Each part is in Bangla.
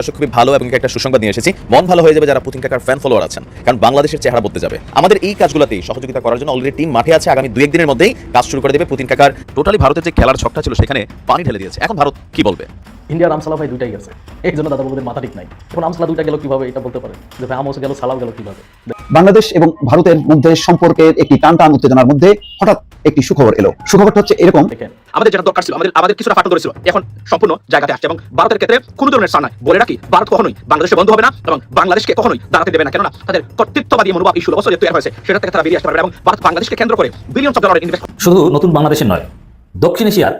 দর্শক খুবই ভালো এবং একটা সুসংবাদ নিয়ে এসেছি। মন ভালো হয়ে যাবে যারা পুতিন কাকার ফ্যান ফলোয়ার আছেন কারণ বাংলাদেশের চেহারা বদলে যাবে। আমাদের এই কাজগুলোতেই সহযোগিতা করার জন্য অলরেডি টিম মাঠে আছে। আগামী দু একদিনের মধ্যেই কাজ শুরু করে দেবে পুতিন কাকার। টোটালি ভারতের যে খেলার ছকটা ছিল সেখানে পানি ঢেলে দিয়েছে। এখন ভারত কি বলবে? ইন্ডিয়ার আমসালা ভাই দুইটাই গেছে। এই জন্য দাদা বাবুদের মাথা ঠিক নাই। এখন আমসালা দুইটা গেল কীভাবে এটা বলতে পারে যে ভাই আমস গেল সালাম গেল কীভাবে? বাংলাদেশ এবং ভারতের মধ্যে সম্পর্কের একটি টান টান উত্তেজনার মধ্যে হঠাৎ একটি সুখবর এলো। সুখবরটা হচ্ছে এরকম। দেখেন আমাদের যেটা দরকার ছিল, আমাদের আমাদের কিছুটা ফাটল করেছিল এখন সম্পূর্ণ জায়গাতে আসছে এবং ভারতের ক্ষেত্রে কোনো ধরনের সার নাই। বলে রাখি, ভারত কখনোই বাংলাদেশে বন্ধ হবে না এবং বাংলাদেশকে কখনোই দাঁড়াতে দেবে না, কেননা তাদের কর্তৃত্ববাদী মনোভাব ষোলো বছরে তৈরি হয়েছে, সেটা থেকে তারা বেরিয়ে আসতে পারবে এবং ভারত বাংলাদেশকে কেন্দ্র করে বিলিয়ন অফ ডলার ইনভেস্ট শুধু নতুন বাংলাদেশের নয়, দক্ষিণ এশিয়ার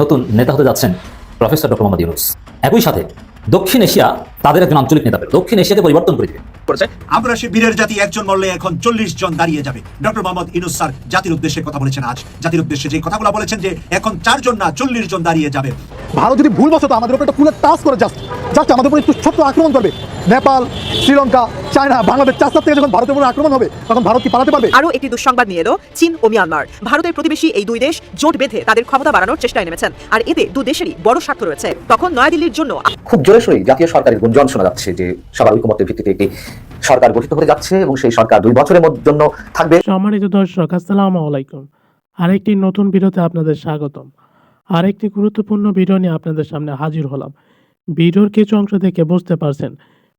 নতুন নেতা হতে যাচ্ছেন প্রফেসর ডক্টর মোহাম্মদ ইউনুস। একই সাথে দক্ষিণ এশিয়া তাদের একজন আঞ্চলিক নেতা, দক্ষিণ এশিয়াকে পরিবর্তন করে দিবে। করেছে। আমরা সে বীরের জাতি একজন মরলে এখন চল্লিশ জন দাঁড়িয়ে যাবে। ডক্টর মোহাম্মদ ইনুস স্যার জাতির উদ্দেশ্যে কথা বলেছেন আজ। জাতির উদ্দেশ্যে যে কথাগুলো বলেছেন যে এখন চারজন না চল্লিশ জন দাঁড়িয়ে যাবে। ভারত যদি ভুলবশত আমাদের উপর একটা ফুলের টাচ করে জাস্ট জাস্ট আমাদের উপর একটু ছোট্ট আক্রমণ করবে। নেপাল শ্রীলঙ্কা চায়না বাংলাদেশ চার থেকে যখন ভারতের উপর আক্রমণ হবে তখন ভারত কি পালাতে পারবে? আরও একটি দুঃসংবাদ নিয়ে এলো চীন ও মিয়ানমার। ভারতের প্রতিবেশী এই দুই দেশ জোট বেঁধে তাদের ক্ষমতা বাড়ানোর চেষ্টায় নেমেছেন। আর এতে দু দেশেরই বড় স্বার্থ রয়েছে। তখন নয়াদিল্লির জন্য খুব জোরে জাতীয় সরকারের গুঞ্জন শোনা যাচ্ছে যে সবার ঐকমত্যের ভিত্তিতে একটি সরকার গঠিত হতে যাচ্ছে এবং সেই সরকার দুই বছরের জন্য থাকবে। সম্মানিত দর্শক, আসসালামু আলাইকুম। আরেকটি নতুন ভিডিওতে আপনাদের স্বাগতম। আরেকটি গুরুত্বপূর্ণ ভিডিও নিয়ে আপনাদের সামনে হাজির হলাম। ভিডিওর কিছু অংশ থেকে বুঝতে পারছেন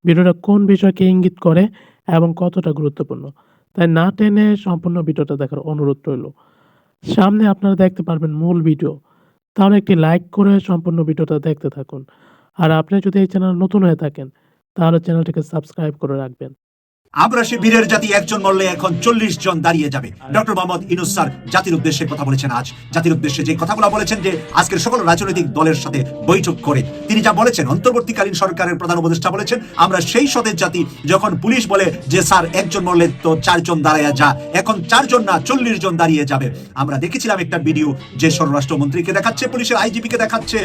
ভিডিওটা কোন বিষয়কে ইঙ্গিত করে এবং কতটা গুরুত্বপূর্ণ। তাই না টেনে সম্পূর্ণ ভিডিওটা দেখার অনুরোধ রইল। সামনে আপনারা দেখতে পারবেন মূল ভিডিও। তাহলে একটি লাইক করে সম্পূর্ণ ভিডিওটা দেখতে থাকুন। আর আপনি যদি এই চ্যানেল নতুন হয়ে থাকেন তাহলে চ্যানেলটিকে সাবস্ক্রাইব করে রাখবেন। আমরা সে বীরের জাতি একজন মরলে এখন চল্লিশ জন দাঁড়িয়ে যাবে। ডক্টর মোহাম্মদ ইনুস স্যার জাতির উদ্দেশ্যে কথা বলেছেন আজ। জাতির উদ্দেশ্যে যে কথাগুলো বলেছেন যে আজকের সকল রাজনৈতিক দলের সাথে বৈঠক করে, তিনি যা বলেছেন, অন্তর্বর্তীকালীন সরকারের প্রধান উপদেষ্টা বলেছেন, আমরা সেই সদের জাতি যখন পুলিশ বলে যে স্যার একজন মরলে তো চারজন দাঁড়ায় যা, এখন চারজন না, চল্লিশ জন দাঁড়িয়ে যাবে। আমরা দেখেছিলাম একটা ভিডিও যে স্বরাষ্ট্রমন্ত্রীকে দেখাচ্ছে, পুলিশের আইজিপি কে দেখাচ্ছে।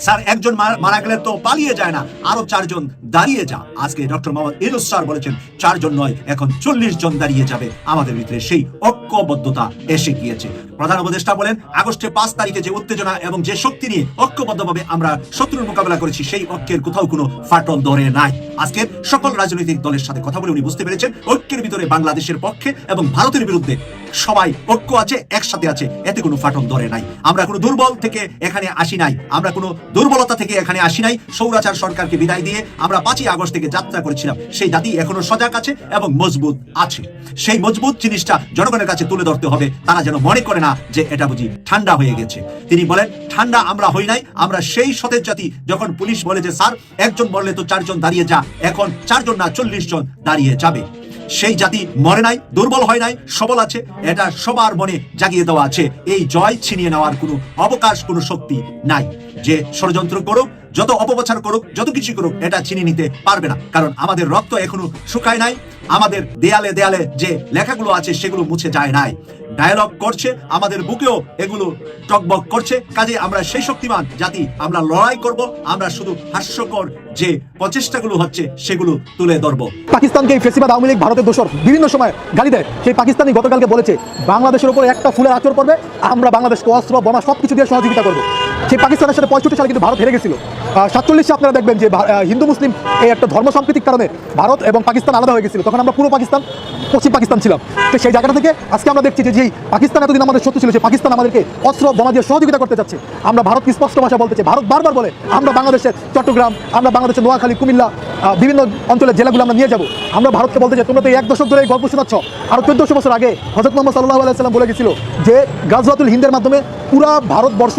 স্যার, একজন মারা- গেলে তো পালিয়ে যায় না। আরও চারজন দাঁড়িয়ে যা। আজকে ডক্টর মোহাম্মদ ইনুস স্যার বলেছেন, চারজন নয়, এখন চল্লিশ জন দাঁড়িয়ে যাবে। আমাদের ভিতরে সেই ঐক্যবদ্ধতা এসে গিয়েছে। প্রধান উপদেষ্টা বলেন, আগস্টে পাঁচ তারিখে যে উত্তেজনা এবং যে শক্তি নিয়ে ঐক্যবদ্ধভাবে আমরা শত্রুর মোকাবেলা করেছি, সেই ঐক্যের কোথাও কোনো ফাটল ধরে নাই। আজকের সকল রাজনৈতিক দলের সাথে কথা বলে উনি বুঝতে পেরেছেন, ঐক্যের ভিতরে বাংলাদেশের পক্ষে এবং ভারতের বিরুদ্ধে সবাই ঐক্য আছে, একসাথে আছে, এতে কোনো ফাটল ধরে নাই। আমরা কোনো দুর্বল থেকে এখানে আসি নাই। আমরা কোনো দুর্বলতা থেকে এখানে আসি নাই। সৌরাচার সরকারকে বিদায় দিয়ে আমরা পাঁচই আগস্ট থেকে যাত্রা করেছিলাম। সেই জাতি এখনও সজাগ আছে এবং মজবুত আছে। সেই মজবুত জিনিসটা জনগণের কাছে তুলে ধরতে হবে। তারা যেন মনে করে না যে এটা বুঝি ঠান্ডা হয়ে গেছে। তিনি বলেন, ঠান্ডা আমরা হই নাই, আমরা সেই সতেজ জাতি যখন পুলিশ বলে যে, স্যার, একজন বললে তো চারজন দাঁড়িয়ে যা, এখন চারজন না, চল্লিশ জন দাঁড়িয়ে যাবে। সেই জাতি মরে নাই, দুর্বল হয় নাই, সবল আছে, এটা সবার মনে জাগিয়ে দেওয়া আছে। এই জয় ছিনিয়ে নেওয়ার কোনো অবকাশ, কোনো শক্তি নাই। যে ষড়যন্ত্র করুক, যত অপপ্রচার করুক, যত কিছু করুক, এটা ছিনিয়ে নিতে পারবে না। কারণ আমাদের রক্ত এখনও শুকায় নাই, আমাদের দেয়ালে দেয়ালে যে লেখাগুলো আছে, সেগুলো মুছে যায় নাই। ডায়ালগ করছে, আমাদের বুকেও এগুলো টকবক করছে। কাজে আমরা সেই শক্তিমান জাতি, আমরা লড়াই করব, আমরা শুধু হাস্যকর যে প্রচেষ্টাগুলো হচ্ছে, সেগুলো তুলে ধরবো। পাকিস্তানকে এই ফেসিবাদ আওয়ামী লীগ, ভারতের দোষর, বিভিন্ন সময় গালি দেয়। সেই পাকিস্তানি গতকালকে বলেছে, বাংলাদেশের উপর একটা ফুলের আচর করবে আমরা বাংলাদেশকে অস্ত্র, বোমা, সবকিছু দিয়ে সহযোগিতা করব। সেই পাকিস্তানের সাথে পঁয়ষট্টি সালে কিন্তু ভারত হেরে গেছিল। সাতচল্লিশে আপনারা দেখবেন যে হিন্দু, মুসলিম এই একটা ধর্ম সাম্প্রতিক কারণে ভারত এবং পাকিস্তান আলাদা হয়ে গেছিল। তখন আমরা পুরো পাকিস্তান, পশ্চিম পাকিস্তান ছিলাম। তো সেই জায়গাটা থেকে আজকে আমরা দেখছি যে যেই পাকিস্তান এতদিন আমাদের শত্রু ছিল সেই পাকিস্তান আমাদেরকে অস্ত্র, বোমা দিয়ে সহযোগিতা করতে যাচ্ছে। আমরা ভারতকে স্পষ্ট ভাষা বলতে চাই, ভারত বারবার বলে, আমরা বাংলাদেশের চট্টগ্রাম, আমরা বাংলাদেশের নোয়াখালী, কুমিল্লা বিভিন্ন অঞ্চলের জেলাগুলো আমরা নিয়ে যাব। আমরা ভারতকে বলতে চাই, তোমরা তো এক দশক ধরে এই গল্প শোনাচ্ছ। আরও চোদ্দশো বছর আগে হজরত মোহাম্মদ সাল্লাহ আলাইসাল্লাম বলে গেছিল যে গাজওয়াতুল হিন্দের মাধ্যমে পুরা ভারতবর্ষ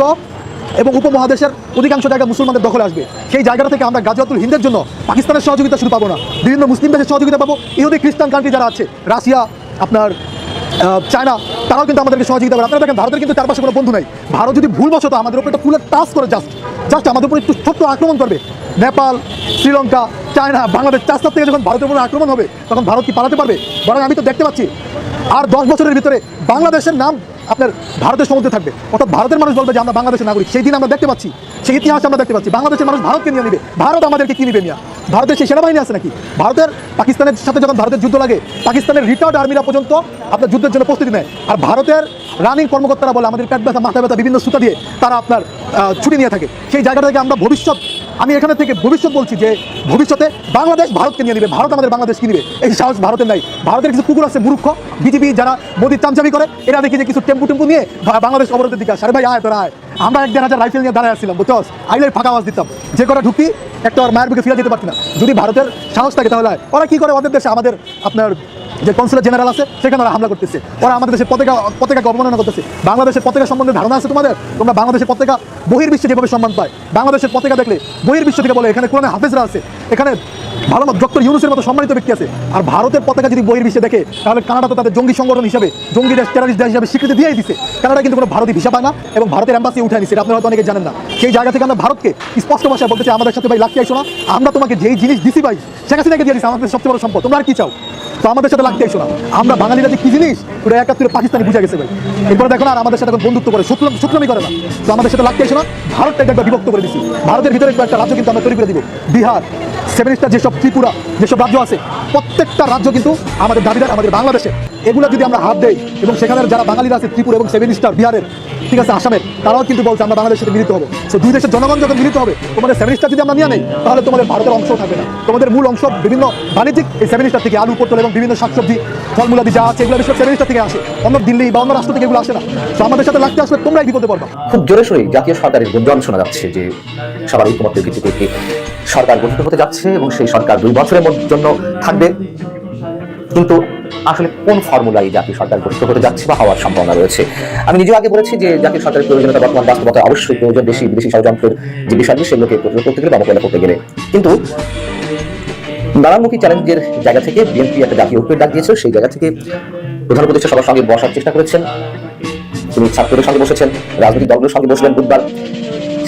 এবং উপমহাদেশের অধিকাংশ জায়গা মুসলমানদের দখলে আসবে। সেই জায়গাটা থেকে আমরা গাজওয়াতুল হিন্দের জন্য পাকিস্তানের সহযোগিতা শুধু পাবো না, বিভিন্ন মুসলিম দেশের সহযোগিতা পাবো। ইহুদি, খ্রিস্টান কান্ট্রি যারা আছে, রাশিয়া, আপনার চায়না, তারাও কিন্তু আমাদেরকে সহযোগিতা করে। আপনারা দেখেন, ভারতের কিন্তু চারপাশে কোনো বন্ধু নাই। ভারত যদি ভুলবশত আমাদের উপর একটা ফুলের টাচ করে জাস্ট জাস্ট আমাদের উপর একটু ছোট্ট আক্রমণ করবে। নেপাল, শ্রীলঙ্কা, চায়না, বাংলাদেশ চার থেকে যখন ভারতের উপর আক্রমণ হবে, তখন ভারত কি পালাতে পারবে? বরং আমি তো দেখতে পাচ্ছি, আর দশ বছরের ভিতরে বাংলাদেশের নাম আপনার ভারতের সমুদ্রে থাকবে। অর্থাৎ ভারতের মানুষ বলবে যে আমরা বাংলাদেশের নাগরিক। সেই দিন আমরা দেখতে পাচ্ছি, সেই ইতিহাস আমরা দেখতে পাচ্ছি। বাংলাদেশের মানুষ ভারতকে নিয়ে নেবে। ভারত আমাদেরকে কি নেবে নিয়ে ভারতের সেই সেনাবাহিনী আছে নাকি? ভারতের পাকিস্তানের সাথে যখন ভারতের যুদ্ধ লাগে, পাকিস্তানের রিটায়ার্ড আর্মিরা পর্যন্ত আপনার যুদ্ধের জন্য প্রস্তুতি নেয়। আর ভারতের রানিং কর্মকর্তারা বলে, আমাদের পেট ব্যথা, মাথা ব্যথা, বিভিন্ন সুতা দিয়ে তারা আপনার ছুটি নিয়ে থাকে। সেই জায়গাটা থেকে আমরা ভবিষ্যৎ আমি এখানে থেকে ভবিষ্যৎ বলছি যে ভবিষ্যতে বাংলাদেশ ভারতকে নিয়ে নিবে। ভারত আমাদের বাংলাদেশকে নিবে? এই সাহস ভারতের নাই। ভারতের কিছু কুকুর আছে মূর্খ বিজেপি যারা মোদির চামচামি করে, এরা দেখি যে কিছু টেম্পু টেম্পু নিয়ে বাংলাদেশ অবরোধের দিকে আসে। ভাই, আয় তোরা, আয়। আমরা এক হাজার রাইফেল নিয়ে দাঁড়ায় আসছিলাম, বুঝছস? আইলে ফাঁকা আওয়াজ দিতাম। যে কটা ঢুকি একটা মায়ের বুকে ফিরে যেতে পারছি না। যদি ভারতের সাহস থাকে তাহলে ওরা কি করে? ওদের দেশে আমাদের আপনার যে কনসুলেট জেনারেল আছে, সেখানে ওরা হামলা করতেছে। ওরা আমাদের দেশের পতাকা, পতাকাকে অবমাননা করতেছে। বাংলাদেশের পতাকা সম্বন্ধে ধারণা আছে তোমাদের? তোমরা বাংলাদেশের পতাকা বহির্বিশ্বে যেভাবে সম্মান পায়, বাংলাদেশের পতাকা দেখলে বহির্বিশ্ব থেকে বলে, এখানে কোরআনে হাফেজরা আছে, এখানে ভালো ডক্টর ইউনুসের মতো সম্মানিত ব্যক্তি আছে। আর ভারতের পতাকা যদি বহির্বিশ্বে দেখে, তাহলে কানাডা তো তাদের জঙ্গি সংগঠন হিসেবে, জঙ্গি দেশ টেরারিস্ট দেশ হিসেবে স্বীকৃতি দিয়েই দিছে। কানাডা কিন্তু কোনো ভারতীয় ভিসা পায় না এবং ভারতের এম্বাসি উঠে নিছে। আপনারা হয়তো অনেকে জানেন না। সেই জায়গা থেকে আমরা ভারতকে স্পষ্ট ভাষায় বলতে চাই, আমাদের সাথে ভাই লাগতে আইসো না। আমরা তোমাকে যেই জিনিস দিছি ভাই হাসিনাকে দিয়ে দিছি, আমাদের সবচেয়ে বড় সম্পদ। তোমরা আর কি চাও? তো আমাদের সাথে লাগতে এসো না। আমরা বাঙালিরা যে কি জিনিস, ওটা একাত্তরে পাকিস্তানি বুঝে গেছে ভাই। এরপরে দেখো না আমাদের সাথে বন্ধুত্ব করে সুতরাং করে না। তো আমাদের সাথে লাগতে এসো না। ভারতটা একবার বিভক্ত করে দিচ্ছি ভারতের ভিতরে একটা রাজ্য কিন্তু আমরা তৈরি করে দিব। বিহার, সেভেন স্টার যেসব ত্রিপুরা, যেসব রাজ্য আছে, প্রত্যেকটা রাজ্য কিন্তু আমাদের দাবিদার আমাদের বাংলাদেশে। এগুলো যদি আমরা হাত দেই, এবং সেখানে যারা বাঙালিরা আছে, ত্রিপুরা এবং সেভেন স্টার বিহারের ঠিক আছে আসামের তারাও কিন্তু বলছে আমরা বাংলাদেশের সাথে মিলিত হব। সো দুই দেশের জনগণ যখন মিলিত হবে, তোমাদের সেভেন স্টার যদি আমরা নিয়ে নেই, তাহলে তোমাদের ভারতের অংশ থাকবে না। তোমাদের মূল অংশ বিভিন্ন বাণিজ্যিক এই সেভেন স্টার থেকে আলু, পটল এবং বিভিন্ন শাকসবজি ফলমূলাদি যা আছে, এগুলো বিশ্ব সেভেন স্টার থেকে আসে। অন্য দিল্লি বা অন্য রাষ্ট্র থেকে এগুলো আসে না। তো আমাদের সাথে লাগতে আসলে তোমরাই বিপদে পড়বা। খুব জোরে সোরে জাতীয় সরকারের গুঞ্জন শোনা যাচ্ছে যে সবার ঐক্যমত্যের ভিত্তিতে সরকার গঠিত হতে যাচ্ছে এবং সেই সরকার দুই বছরের জন্য থাকবে? কিন্তু আসলে কোন ফর্মুলায় জাতীয় সরকার গঠিত হতে যাচ্ছে বা হওয়ার সম্ভাবনা রয়েছে? আমি নিজেও আগে বলেছি যে জাতীয় সরকারের প্রয়োজনীয়তা বর্তমান বাস্তবতায় অবশ্যই প্রয়োজন দেশি, বিদেশি ষড়যন্ত্রের যে বিষয়গুলি সেগুলোকে প্রতিরোধ করতে গেলে মোকাবিলা করতে গেলে। কিন্তু নানামুখী চ্যালেঞ্জের জায়গা থেকে বিএনপি একটা জাতীয় ঐক্যের ডাক দিয়েছিল, সেই জায়গা থেকে প্রধান উপদেষ্টা সবার সঙ্গে বসার চেষ্টা করেছেন। তিনি ছাত্রদের সঙ্গে বসেছেন, রাজনৈতিক দলগুলোর সঙ্গে বসলেন বুধবার।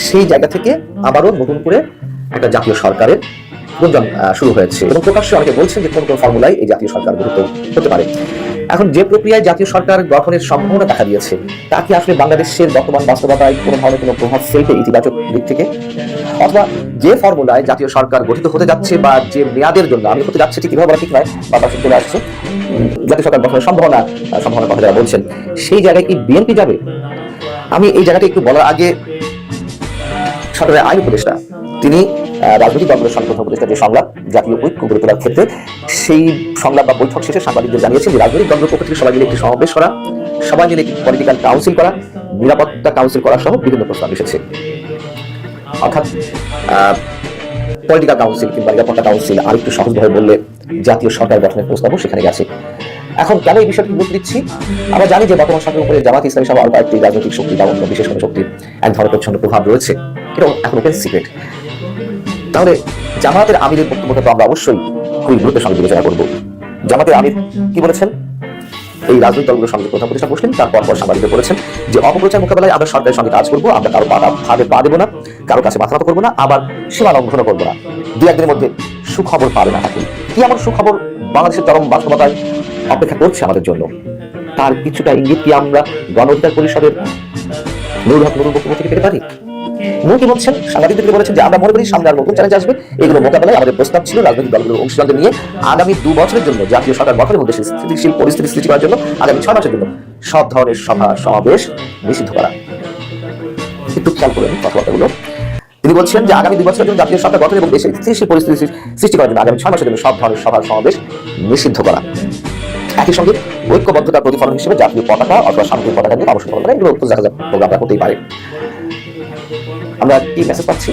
সেই জায়গা থেকে আবারও নতুন করে একটা জাতীয় সরকারের গুঞ্জন শুরু হয়েছে এবং প্রকাশ্যে অনেকে বলছেন যে কোন কোন ফর্মুলায় এই জাতীয় সরকার গঠিত হতে পারে। এখন যে প্রক্রিয়ায় জাতীয় সরকার গঠনের সম্ভাবনা দেখা দিয়েছে, তা কি আসলে বাংলাদেশের বর্তমান বাস্তবতায় কোনো ধরনের কোনো প্রভাব ফেলবে ইতিবাচক দিক থেকে? অথবা যে ফর্মুলায় জাতীয় সরকার গঠিত হতে যাচ্ছে বা যে মেয়াদের জন্য আমি হতে যাচ্ছে, ঠিক কীভাবে বলা ঠিক নয়, বা পাশে চলে আসছে। জাতীয় সরকার গঠনের সম্ভাবনা সম্ভাবনার কথা যারা বলছেন, সেই জায়গায় কি বিএনপি যাবে? আমি এই জায়গাটা একটু বলার আগে সরকারের আইন উপদেষ্টা, তিনি রাজনৈতিক দলগুলোর সঙ্গে কথা উপদেষ্টা যে সংলাপ, জাতীয় ঐক্য গড়ে তোলার ক্ষেত্রে, সেই সংলাপ বা বৈঠক শেষে সাংবাদিকদের জানিয়েছেন যে রাজনৈতিক দলগুলোর পক্ষ থেকে সবাই মিলে একটি সমাবেশ করা, সবাই মিলে একটি পলিটিক্যাল কাউন্সিল করা, নিরাপত্তা কাউন্সিল করা সহ বিভিন্ন প্রস্তাব এসেছে। অর্থাৎ পলিটিক্যাল কাউন্সিল কিংবা নিরাপত্তা কাউন্সিল আর একটু সহজভাবে বললে জাতীয় সরকার গঠনের প্রস্তাবও সেখানে গেছে। এখন কেন এই বিষয়টি গুরুত্ব দিচ্ছি? আমরা জানি যে বর্তমান সরকারের উপরে জামাত ইসলামী সহ আরও কয়েকটি রাজনৈতিক শক্তি বা অন্য বিশেষ কোনো শক্তির এক ধরনের প্রচ্ছন্ন প্রভাব রয়েছে। এটা এখন ওপেন সিক্রেট তাহলে জামাতের আমিরের বক্তব্যটা তো আমরা অবশ্যই খুবই গুরুত্বের সঙ্গে বিবেচনা করব। জামাতের আমির কি বলেছেন? এই রাজনৈতিক দলগুলোর সঙ্গে প্রথম প্রতিষ্ঠা করছেন তারপর পর সাংবাদিকদের বলেছেন যে অপপ্রচার মোকাবেলায় আমরা সরকারের সঙ্গে কাজ করব, আমরা কারও পাতা ফাঁদে পা দেবো না, কারও কাছে মাথা করব না, আবার সীমা লঙ্ঘনও করব না। দু একদিনের মধ্যে সুখবর পাবে না থাকুন কি এমন সুখবর বাংলাদেশের চরম বাস্তবতায় অপেক্ষা করছে আমাদের জন্য? তার কিছুটা ইঙ্গিত কি আমরা গণ অধিকার পরিষদের নুরুল নুরুল বক্তব্য থেকে পেতে পারি? নূর বলছেন? সাংবাদিকদেরকে বলেছেন যে আমরা মনে করি সামনে আর নতুন চ্যালেঞ্জ আসবে। এগুলো মোকাবেলায় আমাদের প্রস্তাব ছিল রাজনৈতিক দলগুলোর অংশীদারদের নিয়ে আগামী দু বছরের জন্য জাতীয় সরকার গঠনের মধ্যে স্থিতিশীল পরিস্থিতি সৃষ্টি করার জন্য আগামী ছয় মাসের জন্য সব ধরনের সভা, সমাবেশ নিষিদ্ধ করা। একটু খেয়াল করেন কথাবার্তাগুলো। তিনি বলছেন যে আগামী দুই বছরের জন্য জাতীয় সরকার গঠন এবং দেশের স্থিতিশীল পরিস্থিতি সৃষ্টি করার জন্য আগামী ছয় মাসের জন্য সব ধরনের সভা, সমাবেশ নিষিদ্ধ করা। একই সঙ্গে ঐক্যবদ্ধতার প্রতিফলন হিসেবে জাতীয় পতাকা অথবা শান্তির পতাকা নিয়ে অবশ্যই করা এগুলো প্রোগ্রামটা হতেই পারে। আমরা কি মেসেজ পাচ্ছি?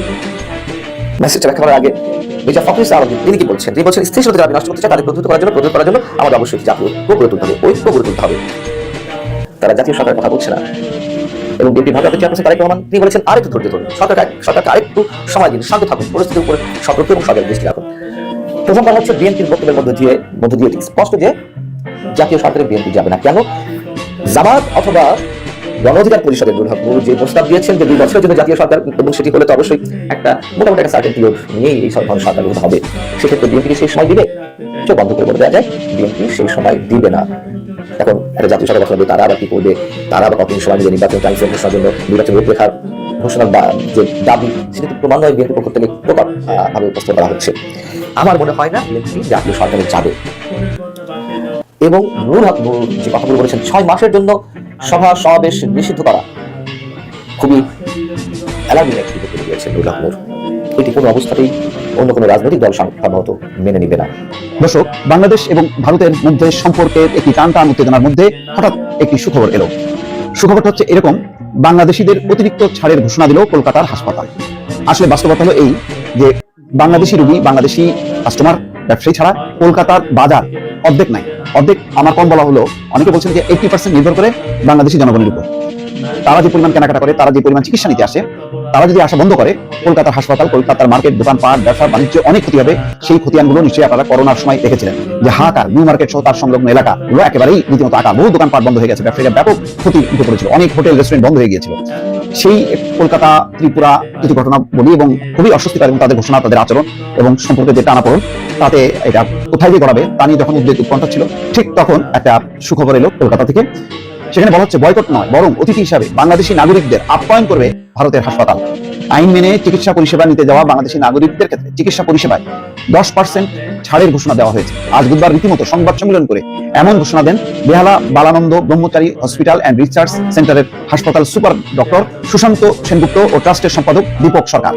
মেসেজটা ব্যাখ্যা করার আগে মির্জা ফখরুল ইসলাম আলমগীর তিনি কি বলছেন? তিনি বলছেন স্থিতিশীলতা যারা নষ্ট করতে চায়, তাদের প্রতিরোধ করার জন্য প্রতিরোধ করার জন্য আমাদের অবশ্যই জাতীয় ঐক্য গড়ে তুলতে হবে, ঐক্য গড়ে তুলতে হবে। তারা জাতীয় সরকারের কথা বলছে না। এবং বিএনপি ভারতের চেয়ারপারসন তারেক রহমান, তিনি বলেছেন, আরেকটু ধৈর্য ধরুন। সরকার সরকারকে আরেকটু সময় দিন, শান্ত থাকুন, পরিস্থিতির উপরে সতর্ক এবং সজাগ দৃষ্টি রাখুন। প্রথম কথা হচ্ছে, বিএনপির বক্তব্যের মধ্যে দিয়ে মধ্যে দিয়ে স্পষ্ট যে জাতীয় সরকারে বিএনপি যাবে না। কেন? জামাত অথবা গণ অধিকার পরিষদের দুর্ভাগ যে প্রস্তাব দিয়েছেন যে দুই বছরের জন্য জাতীয় সরকার এবং সেটি হলে তো অবশ্যই একটা মোটামুটি একটা সার্টেন পিরিয়ড নিয়েই এই সরকার সরকার হবে। সেক্ষেত্রে বিএনপি সেই সময় দিবে? চোখ বন্ধ করে দেওয়া যায় বিএনপি সেই সময় দিবে না। এখন একটা জাতীয় সরকার গঠন তারা আবার কি করবে? তারা আবার কতদিন সময় নিবে নির্বাচন টাইম ফ্রেম ঘোষণার জন্য? নির্বাচন রূপরেখার ঘোষণার যে দাবি সেটা ক্রমান্বয়ে বিএনপি পক্ষ থেকে প্রকট আহ, ভাবে উপস্থাপন করা হচ্ছে। আমার মনে হয় না বিএনপি জাতীয় সরকারে যাবে। এবং নূর হক নূর যে কথাগুলো বলেছেন ছয় মাসের জন্য সভা সমাবেশ নিষিদ্ধ করা। খুবই অ্যালার্মিং একটি এটি কোনো অবস্থাতেই অন্য কোনো রাজনৈতিক দল সম্ভবত মেনে নিবে না। দর্শক, বাংলাদেশ এবং ভারতের মধ্যে সম্পর্কের একটি টান টান উত্তেজনার মধ্যে হঠাৎ একটি সুখবর এলো। সুখবরটা হচ্ছে এরকম, বাংলাদেশিদের অতিরিক্ত ছাড়ের ঘোষণা দিল কলকাতার হাসপাতাল। আসলে বাস্তবতা হলো এই যে, বাংলাদেশি রোগী, বাংলাদেশি কাস্টমার ব্যবসায়ী ছাড়া কলকাতার বাজার অর্ধেক নাই। অর্ধেক আমার কম বলা হলো অনেকে বলছেন যে এইটি পার্সেন্ট নির্ভর করে বাংলাদেশি জনগণের উপর। তারা যে পরিমাণ কেনাকাটা করে, তারা যে পরিমাণ চিকিৎসা নিতে আসে, তারা যদি আসা বন্ধ করে, কলকাতার হাসপাতাল, কলকাতার মার্কেট, দোকানপাট ব্যবসা বাণিজ্য অনেক ক্ষতি হবে। সেই ক্ষতিয়ানগুলো নিশ্চয়ই আপনারা করোনার সময় দেখেছিলেন। যে হাহাকার নিউ মার্কেট সহ তার সংলগ্ন এলাকাগুলো একেবারেই রীতিমতো আকার বহু দোকানপাট বন্ধ হয়ে গেছে। ব্যবসায়ীরা ব্যাপক ক্ষতি পড়েছিল। অনেক হোটেল, রেস্টুরেন্ট বন্ধ হয়ে গিয়েছিল। সেই কলকাতা, ত্রিপুরা কিছু ঘটনা বলি এবং খুবই অস্বস্তিকর এবং তাদের ঘোষণা, তাদের আচরণ এবং সম্পর্কে যে টানাপোড়ন, তাতে এটা কোথায় গিয়ে গড়াবে তা নিয়ে যখন উদ্বেগ উৎকণ্ঠা ছিল, ঠিক তখন একটা সুখবর এলো কলকাতা থেকে। সেখানে বলা হচ্ছে, বয়কট নয়, বরং অতিথি হিসাবে বাংলাদেশি নাগরিকদের আপ্যায়ন করবে ভারতের হাসপাতাল। আইন মেনে চিকিৎসা পরিষেবা নিতে যাওয়া বাংলাদেশি নাগরিকদের ক্ষেত্রে চিকিৎসা পরিষেবায় দশ পার্সেন্ট ছাড়ের ঘোষণা দেওয়া হয়েছে। আজ বুধবার রীতিমতো সংবাদ সম্মেলন করে এমন ঘোষণা দেন Behala Balananda Brahmachari hospital and research সেন্টারের হাসপাতাল সুপার ডক্টর সুশান্ত সেনগুপ্ত ও ট্রাস্টের সম্পাদক দীপক সরকার।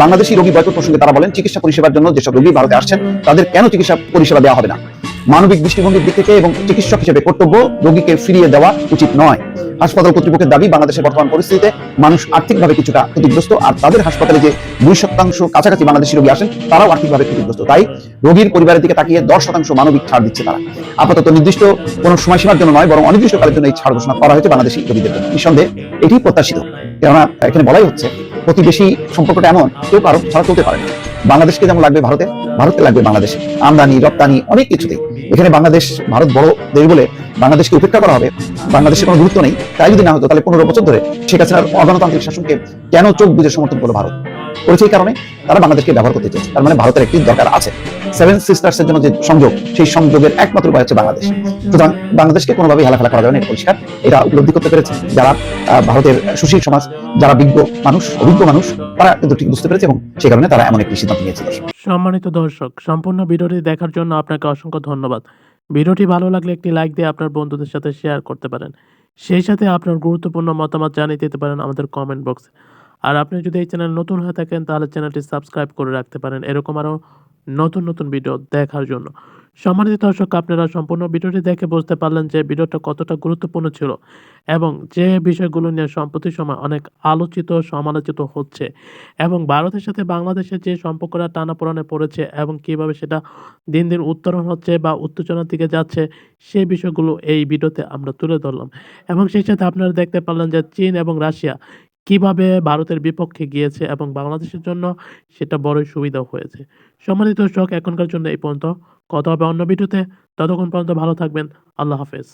বাংলাদেশি রোগী বয়কট প্রসঙ্গে তারা বলেন, চিকিৎসা পরিষেবার জন্য যেসব রোগী ভারতে আসছেন, তাদের কেন চিকিৎসা পরিষেবা দেওয়া হবে না? মানবিক দৃষ্টিভঙ্গির দিক থেকে এবং চিকিৎসক হিসেবে কর্তব্য রোগীকে ফিরিয়ে দেওয়া উচিত নয়। হাসপাতাল কর্তৃপক্ষের দাবি, বাংলাদেশের বর্তমান পরিস্থিতিতে মানুষ আর্থিকভাবে কিছুটা ক্ষতিগ্রস্ত, আর তাদের হাসপাতালে যে দুই শতাংশ কাছাকাছি বাংলাদেশি রোগী আসেন, তারাও আর্থিকভাবে ক্ষতিগ্রস্ত। তাই রোগীর পরিবারের দিকে তাকিয়ে দশ শতাংশ মানবিক ছাড় দিচ্ছে তারা। আপাতত নির্দিষ্ট কোনো সময়সীমার জন্য নয়, বরং অনির্দিষ্টকালের জন্য এই ছাড় ঘোষণা করা হয়েছে বাংলাদেশি রোগীদের জন্য। নিঃসন্দেহে এটি প্রত্যাশিত। কেননা এখানে বলাই হচ্ছে, প্রতিবেশী সম্পর্কটা এমন, কেউ কারও ছাড়া চলতে পারে না। বাংলাদেশকে যেমন লাগবে ভারতে, ভারতকে লাগবে বাংলাদেশ। আমদানি, রপ্তানি, অনেক কিছুতেই এখানে বাংলাদেশ, ভারত বড় দেশ বলে বাংলাদেশকে উপেক্ষা করা হবে। বাংলাদেশের কোনো গুরুত্ব নেই। তাই যদি না হতো, তাহলে পনেরো বছর ধরে শেখ হাসিনার অগণতান্ত্রিক শাসনকে কেন চোখ বুঝে সমর্থন করল ভারত? করেছে এই কারণে তারা বাংলাদেশকে ব্যবহার করতে চেয়েছে। তার মানে ভারতের একটি দরকার আছে। সেভেন সিস্টার্স এর জন্য যে সংযোগ, সেই সংযোগের একমাত্র উপায় হচ্ছে বাংলাদেশ। সুতরাং বাংলাদেশকে কোনোভাবেই হেলাফেলা করা যাবে না, এটা পরিষ্কার। এটা উপলব্ধি করতে পেরেছে যারা ভারতের সুশীল সমাজ, যারা বিজ্ঞ মানুষ, অভিজ্ঞ মানুষ, তারা কিন্তু ঠিক বুঝতে পেরেছে এবং সেই কারণে তারা এমন একটি সিদ্ধান্ত নিয়েছে সম্মানিত দর্শক, সম্পূর্ণ ভিডিওটি দেখার জন্য আপনাকে অসংখ্য ধন্যবাদ। ভিডিওটি ভালো লাগলে একটি লাইক দিয়ে আপনার বন্ধুদের সাথে শেয়ার করতে পারেন। সেই সাথে আপনার গুরুত্বপূর্ণ মতামত জানিয়ে দিতে পারেন আমাদের কমেন্ট বক্সে আর আপনি যদি এই চ্যানেল নতুন হয়ে থাকেন, তাহলে চ্যানেলটি সাবস্ক্রাইব করে রাখতে পারেন। এরকম আরও নতুন নতুন ভিডিও দেখার জন্য। সম্মানিত দর্শক, আপনারা সম্পূর্ণ ভিডিওটি দেখে বুঝতে পারলেন যে ভিডিওটা কতটা গুরুত্বপূর্ণ ছিল এবং যে বিষয়গুলো নিয়ে সম্প্রতি সময় অনেক আলোচিত, সমালোচিত হচ্ছে এবং ভারতের সাথে বাংলাদেশের যে সম্পর্কটা টানাপোড়েনে পড়েছে এবং কীভাবে সেটা দিন দিন উত্তরণ হচ্ছে বা উত্তেজনার দিকে যাচ্ছে সেই বিষয়গুলো এই ভিডিওতে আমরা তুলে ধরলাম। এবং সেই সাথে আপনারা দেখতে পারলেন যে চীন এবং রাশিয়া কীভাবে ভারতের বিপক্ষে গিয়েছে এবং বাংলাদেশের জন্য সেটা বড়ই সুবিধা হয়েছে। সম্মানিত দর্শক, এখনকার জন্য এই পর্যন্ত। কথা হবে অন্য ভিডিওতে। ততক্ষণ পর্যন্ত ভালো থাকবেন। আল্লাহ হাফেজ।